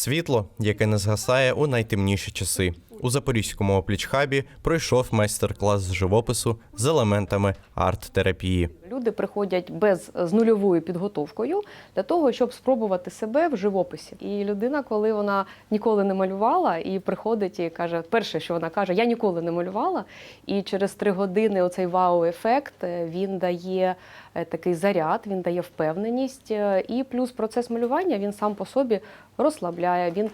Світло, яке не згасає у найтемніші часи. У Запорізькому оплічхабі пройшов майстер-клас з живопису з елементами арт-терапії. Люди приходять без з нульовою підготовкою для того, щоб спробувати себе в живописі. І людина, коли вона ніколи не малювала, і приходить і каже, перше, що вона каже, я ніколи не малювала. І через три години оцей вау-ефект е, він дає е, такий заряд, він дає впевненість. е, І плюс процес малювання він сам по собі розслабляє. Він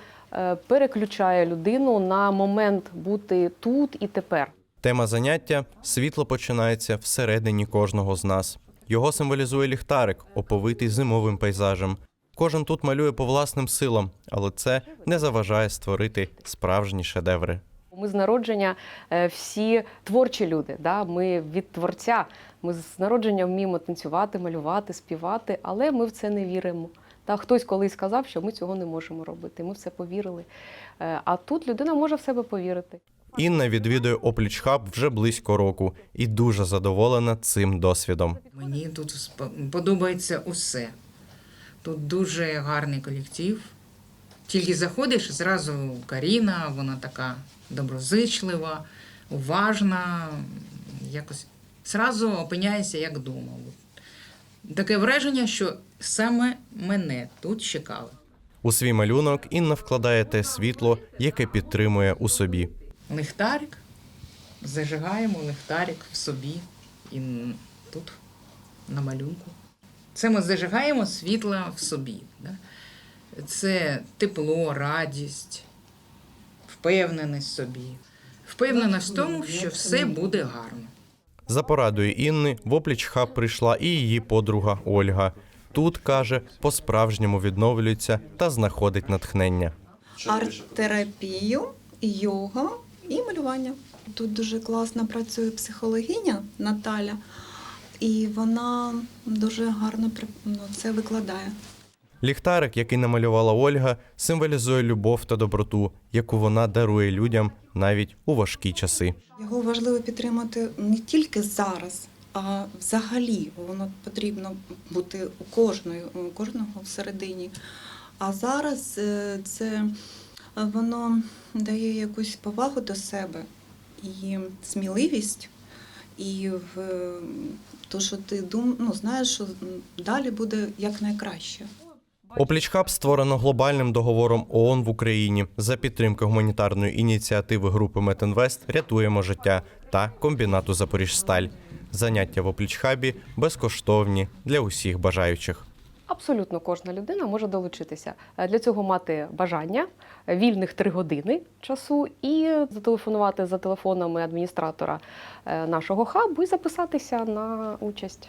переключає людину на момент бути тут і тепер. Тема заняття світло починається всередині кожного з нас. Його символізує ліхтарик, оповитий зимовим пейзажем. Кожен тут малює по власним силам, але це не заважає створити справжні шедеври. Ми з народження е, всі творчі люди. Да? Ми від творця. Ми з народження вміємо танцювати, малювати, співати, але ми в це не віримо. Та хтось колись сказав, що ми цього не можемо робити. Ми в це повірили. Е, А тут людина може в себе повірити. Інна відвідує оплічхаб вже близько року і дуже задоволена цим досвідом. Мені тут подобається усе. Тут дуже гарний колектив. Тільки заходиш, зразу Каріна, вона така доброзичлива, уважна, якось зразу опиняєшся як вдома. Таке враження, що саме мене тут чекали. У свій малюнок Інна вкладає те світло, яке підтримує у собі. Лихтарик, зажигаємо лихтарик в собі і тут на малюнку. Це ми зажигаємо світло в собі. Да? Це тепло, радість, впевненість в собі. Впевненість в тому, що все буде гарно. За порадою Інни в оплічхаб прийшла і її подруга Ольга. Тут каже, по-справжньому відновлюється та знаходить натхнення. арт-терапію, йога і малювання. Тут дуже класно працює психологиня Наталя, і вона дуже гарно ну, це викладає. Ліхтарик, який намалювала Ольга, символізує любов та доброту, яку вона дарує людям навіть у важкі часи. Його важливо підтримати не тільки зараз, а взагалі воно потрібно бути у кожної, у кожного всередині. А зараз е, це воно дає якусь повагу до себе і сміливість, і в е, то, що ти дум, ну, знаєш, що далі буде якнайкраще. Оплічхаб створено глобальним договором ООН в Україні за підтримки гуманітарної ініціативи групи Метинвест Рятуємо життя та комбінату Запоріжсталь. Заняття в оплічхабі безкоштовні для усіх бажаючих. Абсолютно кожна людина може долучитися. Для цього мати бажання, вільних три години часу, і зателефонувати за телефонами адміністратора е, нашого хабу і записатися на участь.